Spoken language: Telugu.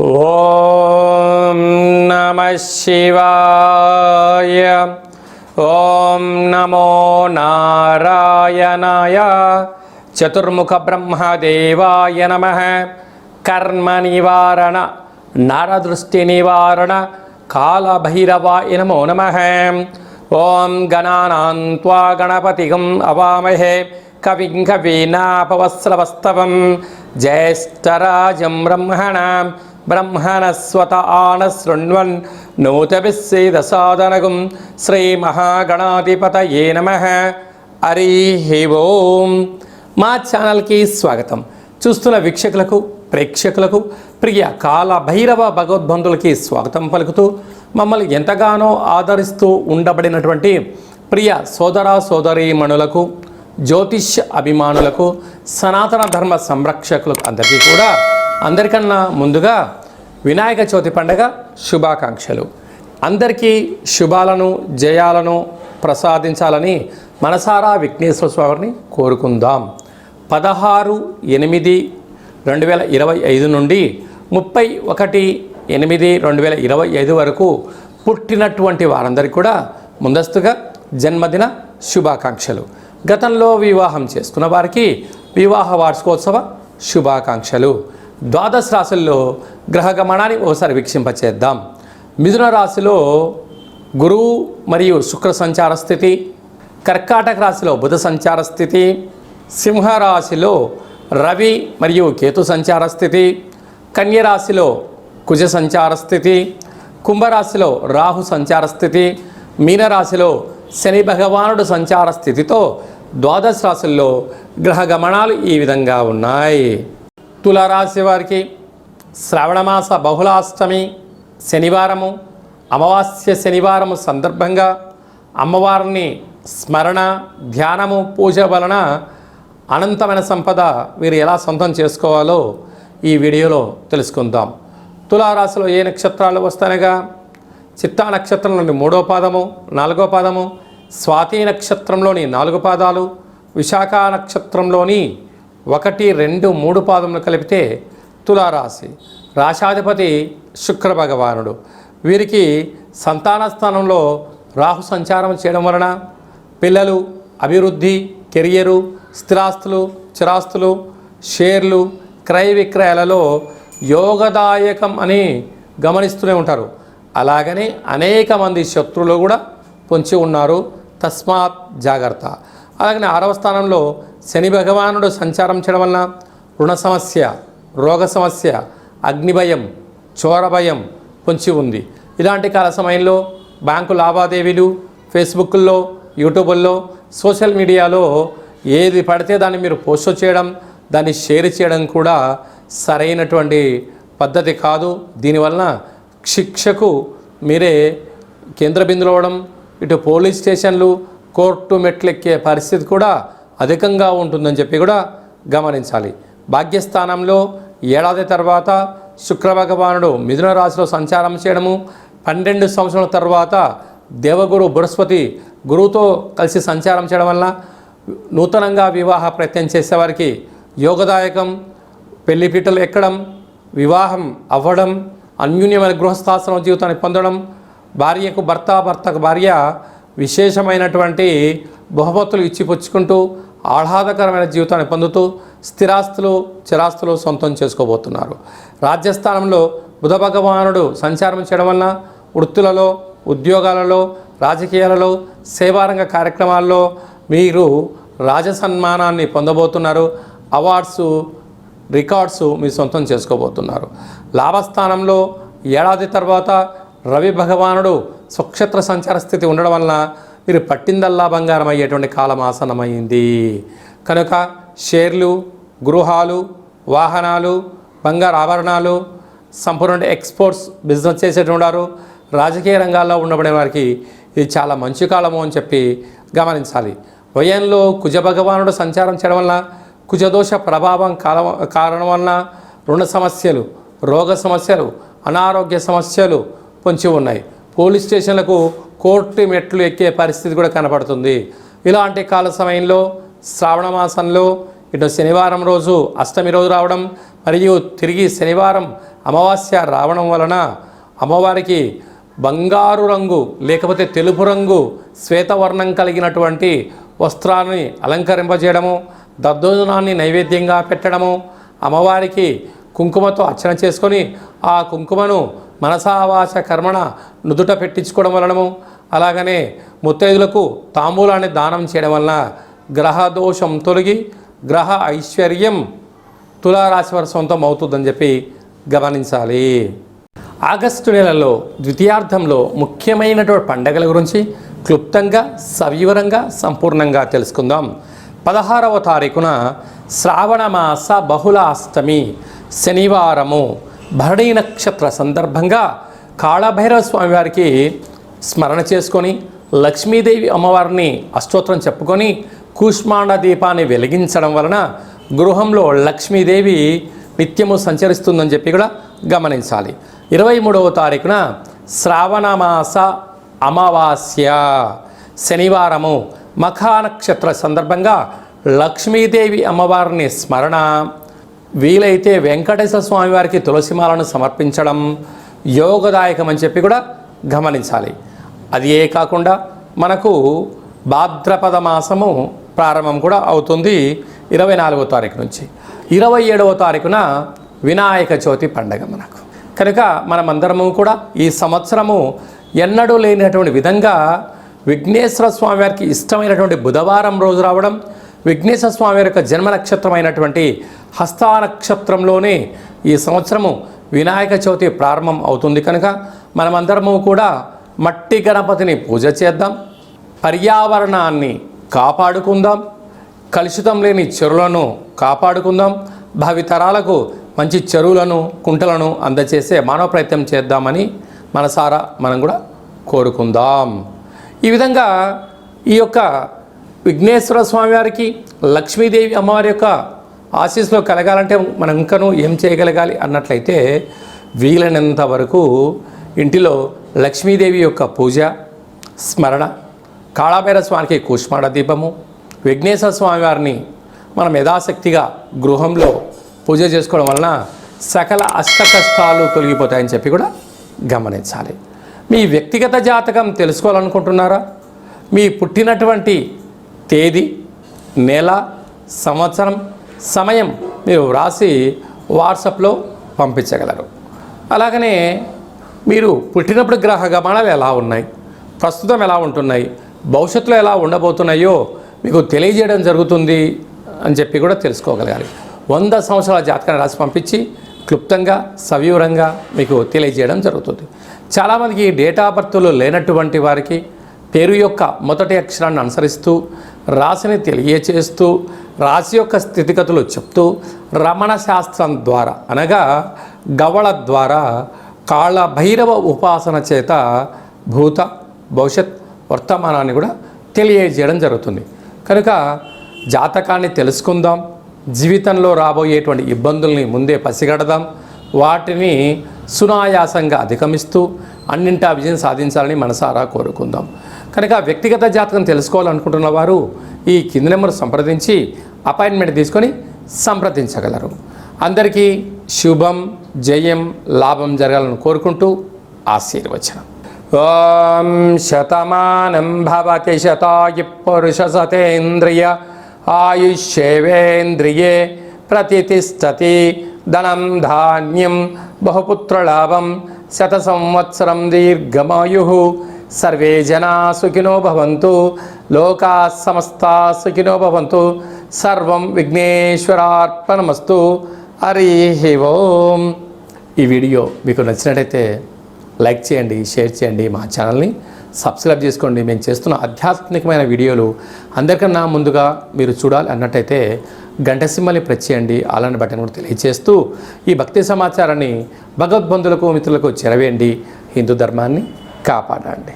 ఓం నమ శివాయ. ఓం నమో నారాయణాయ. చతుర్ముఖ బ్రహ్మదేవాయ నమ. కర్మ నివారణ నరదృష్టి నివారణ కాళభైరవాయ నమో నమ. ఓం గణానాన్వా గణపతిగం అవామహే కవిం కవీనాపవస్రవస్తవం జ్యేష్ఠరాజం బ్రహ్మణాం బ్రహ్మణస్వత ఆనశృణ్వన్ నూతభిస్సేదసాదనగుం శ్రీమహాగణాధిపతయే నమ హరి ఓం మా ఛానల్కి స్వాగతం. చూస్తున్న వీక్షకులకు ప్రేక్షకులకు ప్రియ కాల భైరవ భగవద్బంధులకి స్వాగతం పలుకుతూ మమ్మల్ని ఎంతగానో ఆదరిస్తూ ఉండబడినటువంటి ప్రియ సోదర సోదరీమణులకు జ్యోతిష్య అభిమానులకు సనాతన ధర్మ సంరక్షకులకు అందరికీ కూడా అందరికన్నా ముందుగా వినాయక చవితి పండగ శుభాకాంక్షలు. అందరికీ శుభాలను జయాలను ప్రసాదించాలని మనసారా విఘ్నేశ్వర స్వామిని కోరుకుందాం. పదహారు ఎనిమిది రెండు వేల ఇరవై ఐదు నుండి ముప్పై ఒకటి ఎనిమిది రెండు వేల ఇరవై ఐదు వరకు పుట్టినటువంటి వారందరికీ కూడా ముందస్తుగా జన్మదిన శుభాకాంక్షలు. గతంలో వివాహం చేసుకున్న వారికి వివాహ వార్షికోత్సవ శుభాకాంక్షలు. ద్వాదశ రాశుల్లో గ్రహ గమనాన్ని ఒకసారి వీక్షింపచేద్దాం. మిథున రాశిలో గురువు మరియు శుక్ర సంచార స్థితి కర్కాటక రాశిలో బుధ సంచార స్థితి సింహరాశిలో రవి మరియు కేతు సంచార స్థితి కన్యరాశిలో కుజ సంచార స్థితి కుంభరాశిలో రాహు సంచార స్థితి మీనరాశిలో శని భగవానుడు సంచార స్థితితో ద్వాదశ రాశుల్లో గ్రహ గమనాలు ఈ విధంగా ఉన్నాయి. తులారాశి వారికి శ్రావణమాస బహుళాష్టమి శనివారము అమావాస్య శనివారము సందర్భంగా అమ్మవారిని స్మరణ ధ్యానము పూజ వలన అనంతమైన సంపద వీరు ఎలా సొంతం చేసుకోవాలో ఈ వీడియోలో తెలుసుకుందాం. తులారాశిలో ఏ నక్షత్రాలు వస్తానగా చిత్తా నక్షత్రంలోని మూడో పాదము నాలుగో పాదము స్వాతి నక్షత్రంలోని నాలుగు పాదాలు విశాఖ నక్షత్రంలోని ఒకటి రెండు మూడు పాదములు కలిపితే తులారాశి. రాశాధిపతి శుక్ర భగవానుడు. వీరికి సంతాన స్థానంలో రాహు సంచారం చేయడం వలన పిల్లలు అభివృద్ధి కెరియరు స్థిరాస్తులు చిరాస్తులు షేర్లు క్రయ విక్రయాలలో యోగదాయకం అని గమనిస్తూనే ఉంటారు. అలాగనే అనేక మంది శత్రువులు కూడా పొంచి ఉన్నారు. తస్మాత్ జాగ్రత్త. అలాగనే ఆరవ స్థానంలో శని భగవానుడు సంచారం చేయడం వలన రుణ సమస్య రోగ సమస్య అగ్నిభయం చోర భయం పొంచి ఉంది. ఇలాంటి కాల సమయంలో బ్యాంకు లావాదేవీలు ఫేస్బుక్లో యూట్యూబుల్లో సోషల్ మీడియాలో ఏది పడితే దాన్ని మీరు పోస్ట్ చేయడం దాన్ని షేర్ చేయడం కూడా సరైనటువంటి పద్ధతి కాదు. దీనివలన శిక్షకు మీరే కేంద్ర బిందులు అవ్వడం ఇటు పోలీస్ స్టేషన్లు కోర్టు మెట్లెక్కే పరిస్థితి కూడా అధికంగా ఉంటుందని చెప్పి కూడా గమనించాలి. భాగ్యస్థానంలో ఏడాది తర్వాత శుక్ర భగవానుడు మిథున రాశిలో సంచారం చేయడము పన్నెండు సంవత్సరాల తర్వాత దేవగురు బృహస్పతి గురువుతో కలిసి సంచారం చేయడం వల్ల నూతనంగా వివాహ ప్రయత్నం చేసేవారికి యోగదాయకం పెళ్ళిపీటలు ఎక్కడం వివాహం అవ్వడం అన్యూన్యమైన గృహస్థాసనం జీవితాన్ని పొందడం భార్యకు భర్త భర్తకు భార్య విశేషమైనటువంటి బహుమతులు ఇచ్చిపుచ్చుకుంటూ ఆహ్లాదకరమైన జీవితాన్ని పొందుతూ స్థిరాస్తులు చిరాస్తులు సొంతం చేసుకోబోతున్నారు. రాజ్యస్థానంలో బుధ భగవానుడు సంచారం చేయడం వలన వృత్తులలో ఉద్యోగాలలో రాజకీయాలలో సేవారంగ కార్యక్రమాల్లో మీరు రాజసన్మానాన్ని పొందబోతున్నారు అవార్డ్స్ రికార్డ్స్ మీ సొంతం చేసుకోబోతున్నారు. లాభస్థానంలో ఏడాది తర్వాత రవి భగవానుడు స్వక్షేత్ర సంచార స్థితి ఉండడం వలన మీరు పట్టిందల్లా బంగారం అయ్యేటువంటి కాలం ఆసనమైంది కనుక షేర్లు గృహాలు వాహనాలు బంగారు ఆభరణాలు సంపూర్ణ ఎక్స్పోర్ట్స్ బిజినెస్ చేసేటువంటి వారు రాజకీయ రంగాల్లో ఉండబడే వారికి ఇది చాలా మంచి కాలము అని చెప్పి గమనించాలి. వయంలో కుజ భగవానుడు సంచారం చేయడం వలన కుజదోష ప్రభావం కాలం కారణం వలన రుణ సమస్యలు రోగ సమస్యలు అనారోగ్య సమస్యలు పొంచి ఉన్నాయి. పోలీస్ స్టేషన్లకు కోర్టు మెట్లు ఎక్కే పరిస్థితి కూడా కనపడుతుంది. ఇలాంటి కాల సమయంలో శ్రావణ మాసంలో ఇటు శనివారం రోజు అష్టమి రోజు రావడం మరియు తిరిగి శనివారం అమావాస్య రావడం వలన అమ్మవారికి బంగారు రంగు లేకపోతే తెలుపు రంగు శ్వేతవర్ణం కలిగినటువంటి వస్త్రాన్ని అలంకరింపజేయడము దద్దోజనాన్ని నైవేద్యంగా పెట్టడము అమ్మవారికి కుంకుమతో అర్చన చేసుకొని ఆ కుంకుమను మనసావాస కర్మణ నుదుట పెట్టించుకోవడం వలనము అలాగనే ముత్తైదులకు తాంబూలాన్ని దానం చేయడం వలన గ్రహ దోషం తొలగి గ్రహ ఐశ్వర్యం తులారాశి వారి సొంతం అవుతుందని చెప్పి గమనించాలి. ఆగస్టు నెలలో ద్వితీయార్థంలో ముఖ్యమైనటువంటి పండగల గురించి క్లుప్తంగా సవివరంగా సంపూర్ణంగా తెలుసుకుందాం. పదహారవ తారీఖున శ్రావణమాస బహుళ అష్టమి శనివారము. భరణీ నక్షత్ర సందర్భంగా కాళభైరవ స్వామివారికి స్మరణ చేసుకొని లక్ష్మీదేవి అమ్మవారిని అష్టోత్తరం చెప్పుకొని కూష్మాండ దీపాన్ని వెలిగించడం వలన గృహంలో లక్ష్మీదేవి నిత్యము సంచరిస్తుందని చెప్పి కూడా గమనించాలి. ఇరవై మూడవ తారీఖున శ్రావణమాస అమావాస్య శనివారము మఖానక్షత్ర సందర్భంగా లక్ష్మీదేవి అమ్మవారిని స్మరణ. వీలైతే వెంకటేశ్వర స్వామివారికి తులసిమాలను సమర్పించడం యోగదాయకం అని చెప్పి కూడా గమనించాలి. అది ఏ కాకుండా మనకు భాద్రపద మాసము ప్రారంభం కూడా అవుతుంది ఇరవై నాలుగో తారీఖు నుంచి. ఇరవై ఏడవ తారీఖున వినాయక చవితి పండగ మనకు. కనుక మనమందరము కూడా ఈ సంవత్సరము ఎన్నడూ లేనటువంటి విధంగా విఘ్నేశ్వర స్వామి వారికి ఇష్టమైనటువంటి బుధవారం రోజు రావడం విఘ్నేశ్వర స్వామి వారి యొక్క జన్మ నక్షత్రమైనటువంటి హస్తా నక్షత్రంలోనే ఈ సంవత్సరము వినాయక చవితి ప్రారంభం అవుతుంది కనుక మనమందరము కూడా మట్టి గణపతిని పూజ చేద్దాం పర్యావరణాన్ని కాపాడుకుందాం కలుషితం లేని చెరువులను కాపాడుకుందాం భావితరాలకు మంచి చెరువులను కుంటలను అందచేసే మానవ ప్రయత్నం చేద్దామని మనసారా మనం కూడా కోరుకుందాం. ఈ విధంగా ఈ యొక్క విఘ్నేశ్వర స్వామివారికి లక్ష్మీదేవి అమ్మవారి యొక్క ఆశీస్సులో కలగాలంటే మనం ఇంకనూ ఏం చేయగలగాలి అన్నట్లయితే వీలైనంత వరకు ఇంటిలో లక్ష్మీదేవి యొక్క పూజ స్మరణ కాళాభైర స్వామికి కూష్మాడ దీపము విఘ్నేశ్వర స్వామివారిని మనం యథాశక్తిగా గృహంలో పూజ చేసుకోవడం వలన సకల అష్ట కష్టాలు తొలగిపోతాయని చెప్పి కూడా గమనించాలి. మీ వ్యక్తిగత జాతకం తెలుసుకోవాలనుకుంటున్నారా? మీ పుట్టినటువంటి తేదీ నెల సంవత్సరం సమయం మీరు వ్రాసి వాట్సాప్లో పంపించగలరు. అలాగనే మీరు పుట్టినప్పుడు గ్రహ గమనాలు ఎలా ఉన్నాయి? ప్రస్తుతం ఎలా ఉంటున్నాయి? భవిష్యత్తులో ఎలా ఉండబోతున్నాయో మీకు తెలియజేయడం జరుగుతుంది అని చెప్పి కూడా తెలుసుకోగలగాలి. వంద సంవత్సరాల జాతకాన్ని రాసి పంపించి క్లుప్తంగా సవివరంగా మీకు తెలియజేయడం జరుగుతుంది. చాలామందికి డేటా ఆఫ్ బర్త్లో లేనటువంటి వారికి పేరు యొక్క మొదటి అక్షరాన్ని అనుసరిస్తూ రాశిని తెలియచేస్తూ రాశి యొక్క స్థితిగతులు చెప్తూ రమణ శాస్త్రం ద్వారా అనగా గవళ ద్వారా కాళ్ళ భైరవ ఉపాసన చేత భూత భవిష్యత్ వర్తమానాన్ని కూడా తెలియజేయడం జరుగుతుంది. కనుక జాతకాన్ని తెలుసుకుందాం. జీవితంలో రాబోయేటువంటి ఇబ్బందుల్ని ముందే పసిగడదాం. వాటిని సునాయాసంగా అధిగమిస్తూ అన్నింటా విజయం సాధించాలని మనసారా కోరుకుందాం. కనుక వ్యక్తిగత జాతకం తెలుసుకోవాలనుకుంటున్న వారు ఈ కింది నెంబర్ సంప్రదించి అపాయింట్మెంట్ తీసుకొని సంప్రదించగలరు. అందరికీ శుభం జయం లాభం జరగాలని కోరుకుంటూ ఆశీర్వచనం. ఓం శతమానం భవతి శతాయి పురుష సతేంద్రియ ఆయుష్యేవేంద్రియే ప్రతిష్టతి ధనం ధాన్యం బహుపుత్రలాభం శత సంవత్సరం దీర్ఘమాయు సర్వే జనా సుఖినో భవంతు లోకా సమస్త సుఖినో భవంతు సర్వం విఘ్నేశ్వరార్పణమస్తు హరి ఓం ఈ వీడియో మీకు నచ్చినట్టయితే లైక్ చేయండి షేర్ చేయండి మా ఛానల్ని. సబ్స్క్రైబ్ చేసుకోండి. మేము చేస్తున్న ఆధ్యాత్మికమైన వీడియోలు అందరికన్నా ముందుగా మీరు చూడాలి అన్నట్టయితే గంట సింబల్ని ప్రెస్ చేయండి. అలాంటి బటన్ కూడా తెలియజేస్తూ ఈ భక్తి సమాచారాన్ని భగవద్బంధులకు మిత్రులకు చెరవేయండి. హిందూ ధర్మాన్ని కాపాడండి.